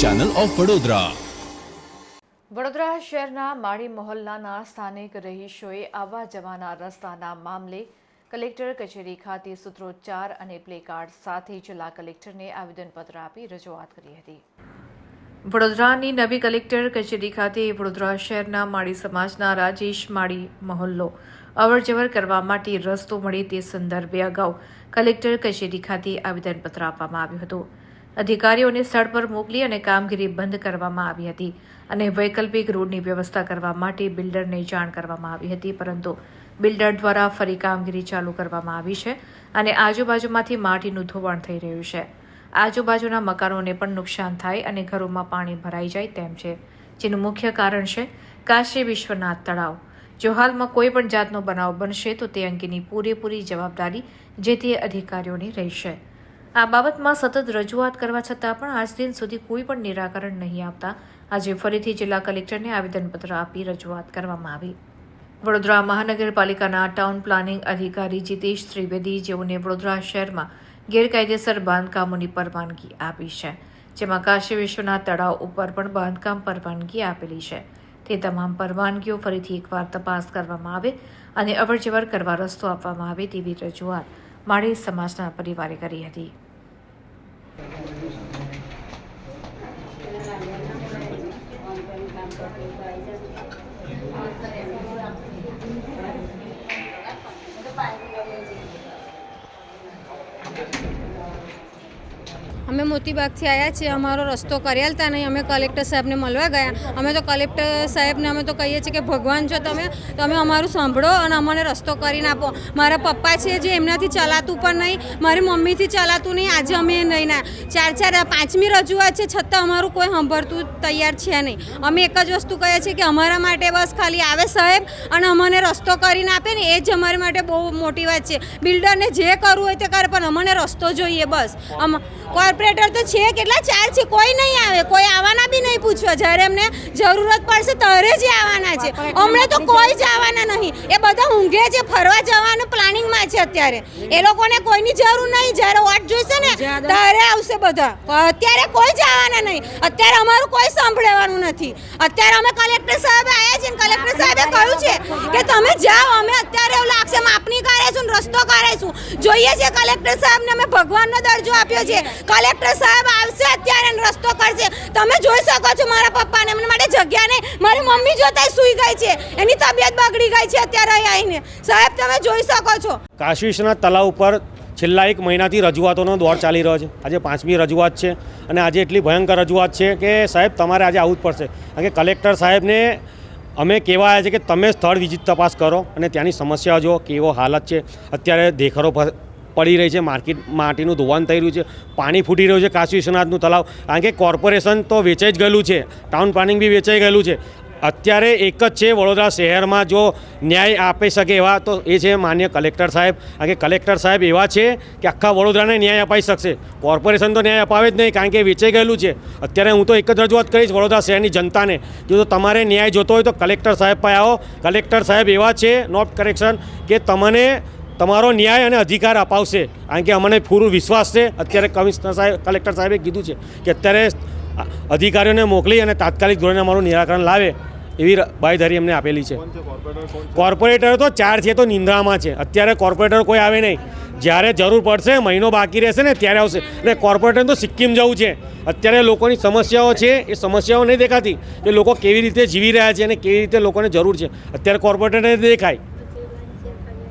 Channel of Vadodara Vadodara શહેરના માળી મહોલ્લાના સ્થાનિક રહીશોએ આવવા જવાના રસ્તાના મામલે કલેક્ટર કચેરી ખાતે સૂત્રોચ્ચાર અને પ્લેકાર્ડ સાથે જિલ્લા કલેક્ટરને આવેદનપત્ર આપી રજૂઆત કરી હતી. વડોદરાની નવી કલેક્ટર કચેરી ખાતે વડોદરા શહેરના માળી સમાજના રાજેશ માળી મહોલ્લો અવરજવર કરવા માટે રસ્તો મળે તે સંદર્ભે અગાઉ કલેક્ટર કચેરી ખાતે આવેદનપત્ર આપવામાં આવ્યું હતું. અધિકારીઓને સ્થળ પર મોકલી અને કામગીરી બંધ કરવામાં આવી હતી અને વૈકલ્પિક રોડની વ્યવસ્થા કરવા માટે બિલ્ડરને જાણ કરવામાં આવી હતી, પરંતુ બિલ્ડર દ્વારા ફરી કામગીરી ચાલુ કરવામાં આવી છે અને આજુબાજુમાંથી માટીનું ધોવાણ થઈ રહ્યું છે. આજુબાજુના મકાનોને પણ નુકસાન થાય અને ઘરોમાં પાણી ભરાઈ જાય તેમ છે. જેનું મુખ્ય કારણ છે કાશી વિશ્વનાથ તળાવ. જો હાલમાં કોઈ પણ જાતનો બનાવ બનશે તો તે અંગેની પૂરેપૂરી જવાબદારી જે તે અધિકારીઓની રહેશે. આ બાબતમાં સતત રજૂઆત કરવા છતાં પણ આજ દિન સુધી કોઈ પણ નિરાકરણ નહીં આપતા. આજે ફરીથી જિલ્લા કલેક્ટરને આવેદનપત્ર આપી રજૂઆત કરવામાં આવી. વડોદરા મહાનગરપાલિકાના ટાઉન પ્લાનિંગ અધિકારી જીતેશ ત્રિવેદી જેઓને વડોદરા શહેરમાં ગેરકાયદેસર બાંધકામોની પરવાનગી આપી છે, જેમાં કાશી વિશ્વના તળાવ ઉપર પણ બાંધકામ પરવાનગી આપેલી છે. તે તમામ પરવાનગીઓ ફરીથી એકવાર તપાસ કરવામાં આવે અને અવરજવર કરવા રસ્તો આપવામાં આવે તેવી રજૂઆત માળી સમાજના પરિવારે કરી હતી. અમે મોતીબાગથી આવ્યા છીએ, અમારો રસ્તો કર્યાલતા નહીં, અમે કલેક્ટર સાહેબને મળવા ગયા. અમે તો કલેક્ટર સાહેબને અમે તો કહીએ છીએ કે, ભગવાન છો તમે તમે અમારું સાંભળો અને અમને રસ્તો કરીને આપો. મારા પપ્પા છે જે એમનાથી ચલાતું પણ નહીં, મારી મમ્મીથી ચલાતું નહીં, આજે અમે નહીં ના. ચાર ચાર પાંચમી રજૂઆત છે, છતાં અમારું કોઈ સાંભળતું તૈયાર છે નહીં. અમે એક જ વસ્તુ કહીએ છીએ કે, અમારા માટે બસ ખાલી આવે સાહેબ અને અમને રસ્તો કરીને આપે ને, એ જ અમારી માટે બહુ મોટી વાત છે. બિલ્ડરને જે કરવું હોય તે કરે, પણ અમને રસ્તો જોઈએ બસ. અમ કોર્પોરેટર તો છે કેટલા ચાર છે કોઈ નહીં આવે. કોઈ આવવાના બી નહીં પૂછવા. જ્યારે એમને જરૂરત પડશે ત્યારે જ આવવાના છે. હમણાં તો કોઈ જ આવવાના નહીં. એ બધા ઊંઘે છે ફરવા જવાનું પ્લાનિંગમાં છે અત્યારે. એ લોકોને કોઈની જરૂર નહીં. જ્યારે વોટ જોઈશે ને ત્યારે આવશે બધા. અત્યારે કોઈ જ આવવાના નહીં. અત્યારે અમારું કોઈ સાંભળવાનું નથી. અત્યારે અમે કલેક્ટર સાહેબ આવ્યા છીએ કલેક્ટર સાહેબે કહ્યું છે કે તમે જાઓ. અમે અત્યારે એવું લાગશે માપણી કરાવીશું રસ્તો કરાવીશું જોઈએ છે કલેક્ટર સાહેબને અમે ભગવાનનો દરજ્જો આપ્યો છે. કલેક્ટર સાહેબ આવશે અત્યારે રસ્તો કરશે તમે જોઈ શકો છો મારા પપ્પાને. એમના માટે જગ્યા નહીં. મારી મમ્મી જોતા સૂઈ ગઈ છે. એની તબિયત બગડી ગઈ છે અત્યારે અહીં આવીને. સાહેબ, તમે જોઈ શકો છો. કાશીશના તલાવ ઉપર છેલ્લા એક મહિનાથી રજૂઆતોનો દોર ચાલી રહ્યો છે. આજે પાંચમી રજૂઆત છે અને આજે એટલી ભયંકર રજૂઆત છે કે સાહેબ, તમારે આજે આવવું જ પડશે. કારણ કે કલેક્ટર સાહેબને અમે કહેવા આવ્યા છે કે તમે સ્થળ વિઝિટ તપાસ કરો અને ત્યાંની સમસ્યા જો કેવો હાલત છે. અત્યારે દેખરો પડી રહી છે, માર્કેટ માટીનું ધોવાણ થઈ રહ્યું છે, પાણી ફૂટી રહ્યું છે કાશી વિશ્વનાથનું તળાવ. કારણ કે કોર્પોરેશન તો વેચાઈ જ ગયેલું છે, ટાઉન પ્લાનિંગ બી વેચાઈ ગયેલું છે. અત્યારે એક જ છે, વડોદરા શહેરમાં જો ન્યાય આપી શકે એવા, તો એ છે માન્ય કલેક્ટર સાહેબ. કારણ કે કલેક્ટર સાહેબ એવા છે કે આખા વડોદરાને ન્યાય અપાઈ શકશે. કોર્પોરેશન તો ન્યાય અપાવે જ નહીં, કારણ કે વેચાઈ ગયેલું છે. અત્યારે હું તો એક જ રજૂઆત કરીશ વડોદરા શહેરની જનતાને. જો તમારે ન્યાય જોતો હોય તો કલેક્ટર સાહેબ પાસે આવો. કલેક્ટર સાહેબ એવા છે નોટ કરેક્શન કે તમને તમારો ન્યાય અને અધિકાર અપાવશે. કારણ કે અમને પૂરો વિશ્વાસ છે. અત્યારે કમિશનર સાહેબ કલેક્ટર સાહેબે કીધું છે કે અત્યારે અધિકારીઓને મોકલી અને તાત્કાલિક ધોરણે અમારું નિરાકરણ લાવે એવી બાયધારી અમને આપેલી છે. કોર્પોરેટર તો ચાર છે તો નિંદ્રામાં છે. અત્યારે કોર્પોરેટર કોઈ આવે નહીં. જ્યારે જરૂર પડશે મહિનો બાકી રહેશે ને ત્યારે આવશે. એટલે કોર્પોરેટર તો સિક્કિમ જવું છે. અત્યારે લોકોની સમસ્યાઓ છે એ સમસ્યાઓ નહીં દેખાતી કે લોકો કેવી રીતે જીવી રહ્યા છે અને કેવી રીતે લોકોને જરૂર છે. અત્યારે કોર્પોરેટરને દેખાય.